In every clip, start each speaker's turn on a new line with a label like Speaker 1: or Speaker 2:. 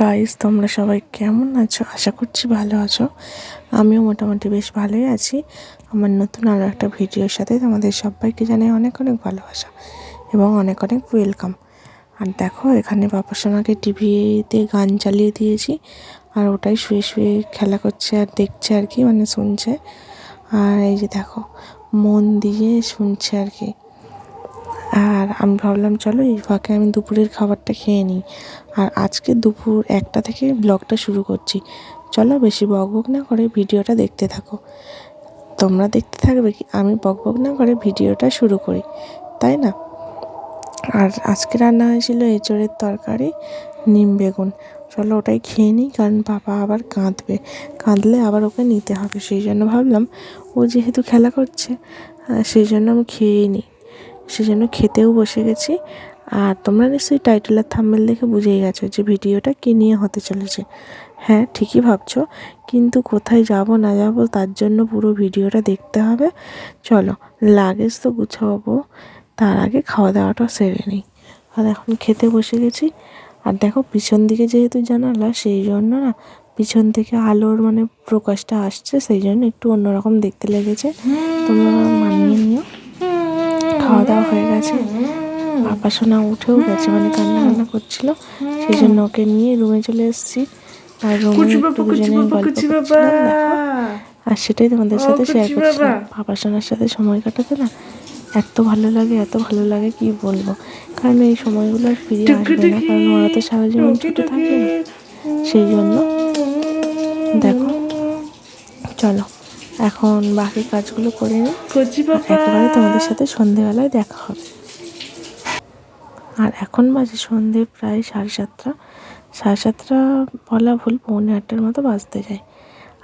Speaker 1: Guys তোমরা সবাই কেমন আছো? আশা করছি ভালো আছো। আমিও মোটামুটি বেশ ভালোই আছি। আমার নতুন আরও একটা ভিডিওর সাথে তোমাদের সবাইকে জানাই অনেক অনেক ভালোবাসা এবং অনেক অনেক ওয়েলকাম আর দেখো, এখানে বাবা সোনাকে টিভিতে গান চালিয়ে দিয়েছি আর ওটাই শুয়ে শুয়ে খেলা করছে আর দেখছে আর কি মানে শুনছে। আর এই যে দেখো, মন দিয়ে শুনছে আর কি। আর আমি ভাবলাম, চলো এই ফাঁকে আমি দুপুরের খাবারটা খেয়ে নিই। আর আজকে দুপুর একটা থেকে ব্লগটা শুরু করছি। চলো বেশি বক বক না করে ভিডিওটা দেখতে থাকো। তোমরা দেখতে থাকবে কি, আমি বক বক না করে ভিডিওটা শুরু করি, তাই না? আর আজকে রান্না হয়েছিল এঁচড়ের তরকারি, নিম বেগুন। চলো ওটাই খেয়ে নিই, কারণ বাবা আবার কাঁদবে। কাঁদলে আবার ওকে নিতে হবে, সেই জন্য ভাবলাম ও যেহেতু খেলা করছে সেই জন্য আমি খেয়েই নিই। সেজন্য খেতেও বসে গেছি। আর তোমরা নিশ্চয়ই টাইটেল আর থাম্বেল দেখে বুঝেই গেছো যে ভিডিওটা কী নিয়ে হতে চলেছে। হ্যাঁ ঠিকই ভাবছ। কিন্তু কোথায় যাব, না যাব, তার জন্য পুরো ভিডিওটা দেখতে হবে। চলো লাগেজ তো গুছাবো। তার আগে খাওয়া দাওয়াটা সেরে নিই। আর এখন খেতে বসে গেছি। আর দেখো, পিছন দিকে যেহেতু জানালা, সেই জন্য না পিছন থেকে আলোর মানে প্রকাশটা আসছে, সেই জন্য একটু অন্যরকম দেখতে লেগেছে। তোমরা মানিয়ে নিও। খাওয়া দাওয়া হয়ে গেছে। বাবা সোনা উঠেও গেছে মানে কান্না কান্না করছিল। সেই জন্য ওকে নিয়ে রুমে চলে এসেছি। আর রুমে দুজনে গল্প আর সেটাই তোমাদের সাথে শেয়ার করছিলাম। বাবা। সোনার সাথে সময় কাটাতে না এত ভালো লাগে এত ভালো লাগে কি বলব? কারণ এই সময়গুলো আর ফিরে আসবে না কারণ ওরা তো সারা জীবন ছোটো থাকবে না। সেই জন্য দেখো চলো। এখন বাকি কাজগুলো করে নিই। একেবারে তোমাদের সাথে সন্ধেবেলায় দেখা হবে। আর এখন বাজে সন্ধে প্রায় সাড়ে সাতটা। সাড়ে সাতটা বলা ভুল পৌনে আটটার মতো বাজতে যায়।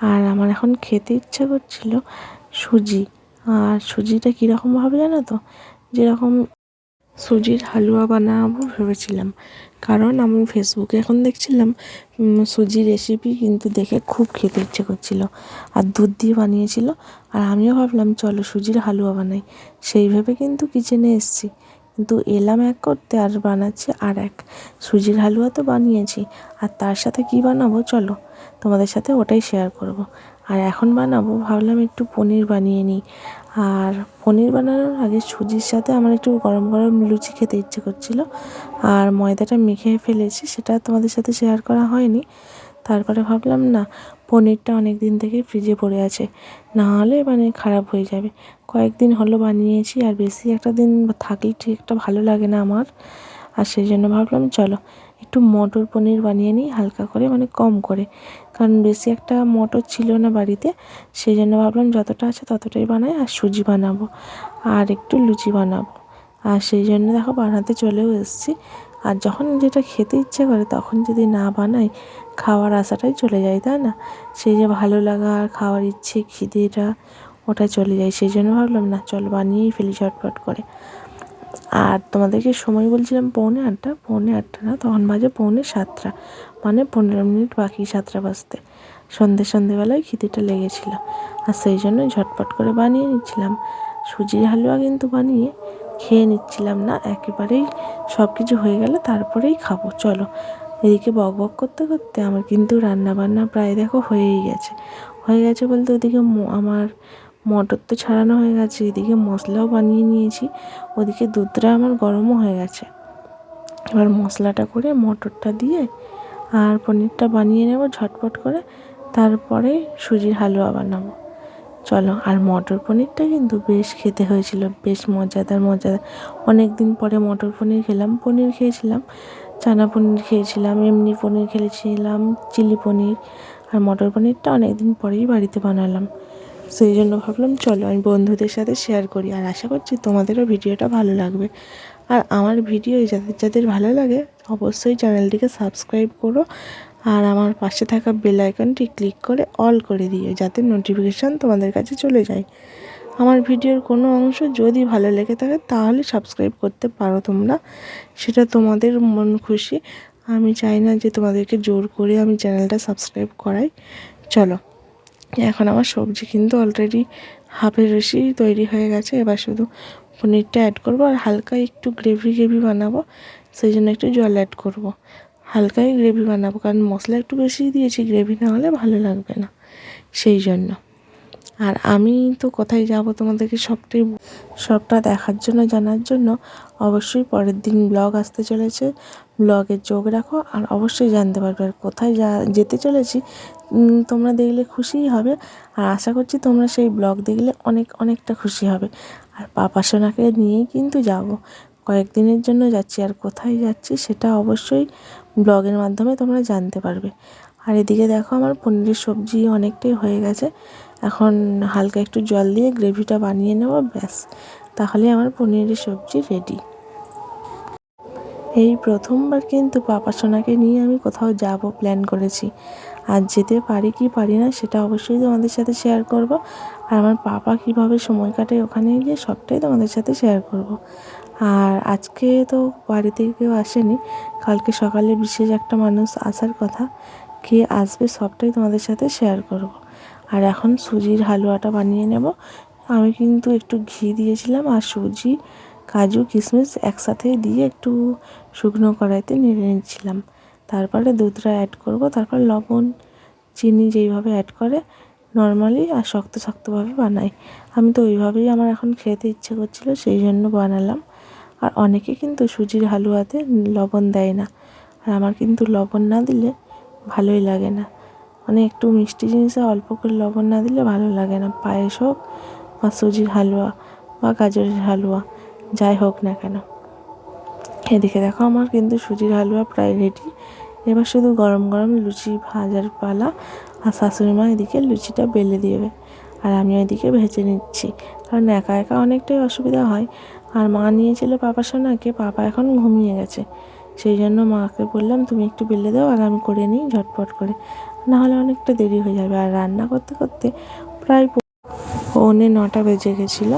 Speaker 1: আর আমার এখন খেতে ইচ্ছা করছিল সুজি। আর সুজিটা কীরকমভাবে জানো তো? যেরকম সুজির হালুয়া বানাবো ভেবেছিলাম। কারণ আমি ফেসবুকে এখন দেখছিলাম সুজি রেসিপি কিন্তু দেখে খুব খেতে ইচ্ছে করছিল। আর দুধ দিয়ে বানিয়েছিল। আর আমিও ভাবলাম, চলো সুজির হালুয়া বানাই। সেই ভেবে কিন্তু কিচেনে এসছি। কিন্তু এলাম এক করতে আর বানাচ্ছি আর এক। সুজির হালুয়া তো বানিয়েছি। আর তার সাথে কি বানাবো চলো, তোমাদের সাথে ওটাই শেয়ার করব। আর এখন বানাবো, ভাবলাম একটু পনির বানিয়ে নিই। আর পনির বানানোর আগে সুজির সাথে আমার একটু গরম গরম লুচি খেতে ইচ্ছে করছিল। আর ময়দাটা মেখে ফেলেছি, সেটা তোমাদের সাথে শেয়ার করা হয়নি। তারপরে ভাবলাম, না, পনিরটা অনেক দিন থেকে ফ্রিজে পড়ে আছে। না হলে মানে খারাপ হয়ে যাবে। কয়েকদিন হলো বানিয়েছি, আর বেশি একটা দিন থাকলে ঠিক একটা ভালো লাগে না আমার। আর সেই জন্য ভাবলাম, চলো একটু মটর পনির বানিয়ে নিই, হালকা করে মানে কম করে। কারণ বেশি একটা মটর ছিল না বাড়িতে সেই জন্য ভাবলাম যতটা আছে ততটাই বানাই আর সুজি বানাবো আর একটু লুচি বানাবো। আর সেই জন্য দেখো বানাতে চলেও এসেছি। আর যখন যেটা খেতে ইচ্ছে করে তখন যদি না বানাই, খাওয়ার আশাটাই চলে যায়, তাই না? সেই যে ভালো লাগা আর খাওয়ার ইচ্ছে, খিদেটা, ওটা চলে যায়। সেই জন্য ভাবলাম না, চল বানিয়েই ফেলি ঝটপট করে। আর তোমাদেরকে সময় বলছিলাম পৌনে আটটা পৌনে আটটা না, তখন বাজে পৌনে সাতটা। মানে পনেরো মিনিট বাকি সাতটা বাজতে। সন্ধে সন্ধেবেলায় খিদেটা লেগেছিলো। আর সেই জন্য ঝটপট করে বানিয়ে নিচ্ছিলাম। সুজির হালুয়া কিন্তু বানিয়ে খেয়ে নিচ্ছিলাম না। একেবারেই সব কিছু হয়ে গেলে তারপরেই খাব। চলো, এদিকে বক বক করতে করতে আমার কিন্তু রান্না বান্না প্রায় দেখো হয়েই গেছে। হয়ে গেছে বলতে ওদিকে আমার মটর তো ছাড়ানো হয়ে গেছে, এদিকে মশলাও বানিয়ে নিয়েছি, ওদিকে দুধটা আমার গরমও হয়ে গেছে। এবার মশলাটা করে মটরটা দিয়ে আর পনিরটা বানিয়ে নেব ঝটপট করে, তারপরে সুজির হালুয়া বানাবো। চলো, আর মটর পনিরটা কিন্তু বেশ খেতে হয়েছিল, বেশ মজাদার মজাদার। অনেক দিন পরে মটর পনির খেলাম, পনির খেয়েছিলাম, চানা পনির খেয়েছিলাম, এমনি পনির খেয়েছিলাম চিলি পনির, আর মটর পনিরটা অনেক দিন পরেই বাড়িতে বানালাম। সেই জন্য ভাবলাম, চলো আমি বন্ধুদের সাথে শেয়ার করি। আর আশা করছি তোমাদেরও ভিডিওটা ভালো লাগবে। আর আমার ভিডিও যাদের যাদের ভালো লাগে, অবশ্যই চ্যানেলটিকে সাবস্ক্রাইব করো। আর আমার পাশে থাকা বেল আইকনটি ক্লিক করে অল করে দিও, যাতে নোটিফিকেশান তোমাদের কাছে চলে যায়। আমার ভিডিওর কোনো অংশ যদি ভালো লেগে থাকে, তাহলে সাবস্ক্রাইব করতে পারো তোমরা। সেটা তোমাদের মন খুশি। আমি চাই না যে তোমাদেরকে জোর করে আমি চ্যানেলটা সাবস্ক্রাইব করাই। চলো। এখন আমার সবজি কিন্তু অলরেডি হাফের বেশি তৈরি হয়ে গেছে। এবার শুধু পনিরটা অ্যাড করব আর হালকা একটু গ্রেভি গ্রেভি বানাবো সেই জন্য একটু জল অ্যাড করব। হালকাই গ্রেভি বানাবো, কারণ মশলা একটু বেশি দিয়েছি গ্রেভি না হলে ভালো লাগবে না, সেই জন্য। আর আমি তো কোথায় যাব তোমাদেরকে সবটাই সবটা দেখার জন্য, জানার জন্য অবশ্যই পরের দিন ব্লগ আসতে চলেছে। ব্লগে চোখ রাখো আর অবশ্যই জানতে পারবে আর কোথায় যা, যেতে চলেছি তোমরা দেখলে খুশিই হবে। আর আশা করছি তোমরা সেই ব্লগ দেখলে অনেক, অনেকটা খুশি হবে। আর পাপা সোনাকে নিয়েই কিন্তু যাব। কয়েকদিনের জন্য যাচ্ছি আর কোথায় যাচ্ছি সেটা অবশ্যই ব্লগের মাধ্যমে তোমরা জানতে পারবে। আর এদিকে দেখো আমার পনিরের সবজি অনেকটাই হয়ে গেছে। এখন হালকা একটু জল দিয়ে গ্রেভিটা বানিয়ে নেব, ব্যাস। তাহলে আমার পনিরের সবজি রেডি। এই প্রথমবার কিন্তু পাপা সোনাকে নিয়ে আমি কোথাও যাব প্ল্যান করেছি। আর যেতে পারি কি পারি না সেটা অবশ্যই তোমাদের সাথে শেয়ার করব। আর আমার পাপা কীভাবে সময় কাটে ওখানে গিয়ে সবটাই তোমাদের সাথে শেয়ার করব। আর আজকে তো বাড়িতে কেউ আসেনি, কালকে সকালে বিশেষ একটা মানুষ আসার কথা, কে আসবে সবটাই তোমাদের সাথে শেয়ার করব। আর এখন সুজির হালুয়াটা বানিয়ে নেব। আমি কিন্তু একটু ঘি দিয়েছিলাম আর সুজি কাজু কিশমিশ একসাথে দিয়ে একটু শুকনো কড়াইতে নেড়ে নিচ্ছিলাম। তারপরে দুধটা অ্যাড করব, তারপর লবণ, চিনি যেইভাবে অ্যাড করে নর্মালি আর শক্ত শক্তভাবে বানাই। আমি তো ওইভাবেই আমার এখন খেতে ইচ্ছে করছিল, সেই জন্য বানালাম। আর অনেকে কিন্তু সুজির হালুয়াতে লবণ দেয় না। আর আমার কিন্তু লবণ না দিলে ভালোই লাগে না। মানে একটু মিষ্টি জিনিসে অল্প করে লবণ না দিলে ভালো লাগে না। পায়েস হোক বা সুজির হালুয়া বা গাজরের হালুয়া। যাই হোক না কেন। এদিকে দেখো আমার কিন্তু সুজির হালুয়া প্রায় রেডি এবার শুধু গরম গরম লুচি ভাজার পালা আর শাশুড়ি মা এদিকে লুচিটা বেলে দেবে। আর আমি ওইদিকে ভেজে নিচ্ছি। কারণ একা একা অনেকটাই অসুবিধা হয়। আর মা নিয়েছিল পাপা সোনাকে, পাপা এখন ঘুমিয়ে গেছে। সেই জন্য মাকে বললাম, তুমি একটু বেলে দাও আর আমি করে নিই ঝটপট করে। নাহলে অনেকটা দেরি হয়ে যাবে। আর রান্না করতে করতে প্রায় পৌনে নটা বেজে গেছিল।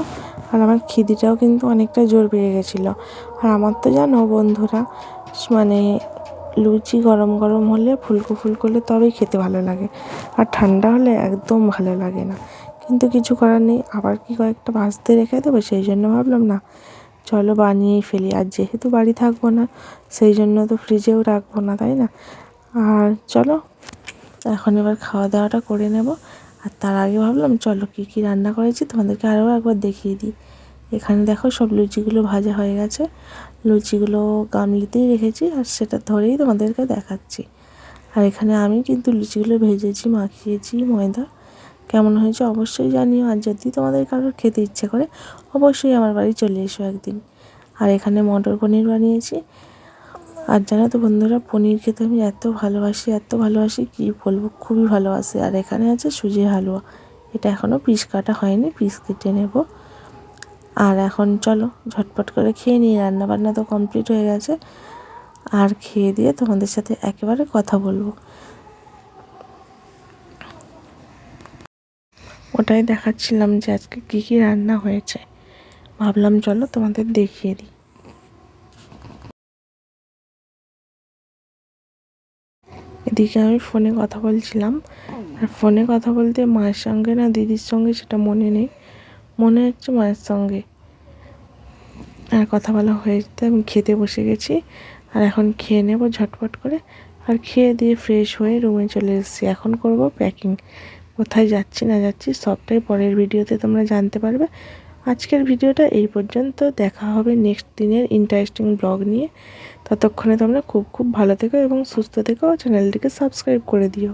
Speaker 1: আর আমার খিদিটাও কিন্তু অনেকটা জোর বেড়ে গেছিল। আর আমার তো জানো বন্ধুরা মানে লুচি গরম গরম হলে, ফুলকো ফুলকো হলে তবেই খেতে ভালো লাগে। আর ঠান্ডা হলে একদম ভালো লাগে না। কিন্তু কিছু করার নেই, আবার কি কয়েকটা ভাজতে রেখে দেবো? সেই জন্য ভাবলাম, না, চলো বানিয়েই ফেলি। আর যেহেতু বাড়ি থাকব না, সেই জন্য তো ফ্রিজেও রাখব না, তাই না? আর চলো, এখন এবার খাওয়া দাওয়াটা করে নেব। আর তার আগে ভাবলাম, চলো কী কী রান্না করেছি তোমাদেরকে আরও একবার দেখিয়ে দিই। এখানে দেখো সব লুচিগুলো ভাজা হয়ে গেছে। লুচিগুলো গামলিতেই রেখেছি আর সেটা ধরেই তোমাদেরকে দেখাচ্ছি। আর এখানে আমি কিন্তু লুচিগুলো ভেজেছি, মাখিয়েছি, ময়দা। কেমন হয়েছে অবশ্যই জানিও। আর যদি তোমাদের কারোর খেতে ইচ্ছে করে, অবশ্যই আমার বাড়ি চলে এসো একদিন। আর এখানে মটর পনির বানিয়েছি। আর জানো তো বন্ধুরা, পনির খেতে আমি এত ভালোবাসি এত ভালোবাসি কী বলব, খুবই ভালোবাসি। আর এখানে আছে সুজির হালুয়া। এটা এখনও পিস কাটা হয়নি, পিস কেটে নেব। আর এখন চলো, ঝটপট করে খেয়ে নিই রান্না বান্না তো কমপ্লিট হয়ে গেছে। আর খেয়ে দিয়ে তোমাদের সাথে একেবারে কথা বলব। ওটাই দেখাচ্ছিলাম যে আজকে কী কী রান্না হয়েছে। ভাবলাম চলো তোমাদের দেখিয়ে দিই। এদিকে আমি ফোনে কথা বলছিলাম। আর ফোনে কথা বলতে মায়ের সঙ্গে না দিদির সঙ্গে সেটা মনে নেই। মনে হচ্ছে মায়ের সঙ্গে। আর কথা বলা হয়েছে, আমি খেতে বসে গেছি। আর এখন খেয়ে নেব ঝটপট করে। আর খেয়ে দিয়ে ফ্রেশ হয়ে রুমে চলে এসেছি। এখন করব প্যাকিং কোথায় যাচ্ছি না যাচ্ছি সবটাই পরের ভিডিওতে তোমরা জানতে পারবে। আজকের ভিডিওটা এই পর্যন্ত। দেখা হবে নেক্সট দিনের ইন্টারেস্টিং ব্লগ নিয়ে। ততক্ষণে তোমরা খুব খুব ভালো থেকো এবং সুস্থ থেকো। চ্যানেলটিকে সাবস্ক্রাইব করে দিও।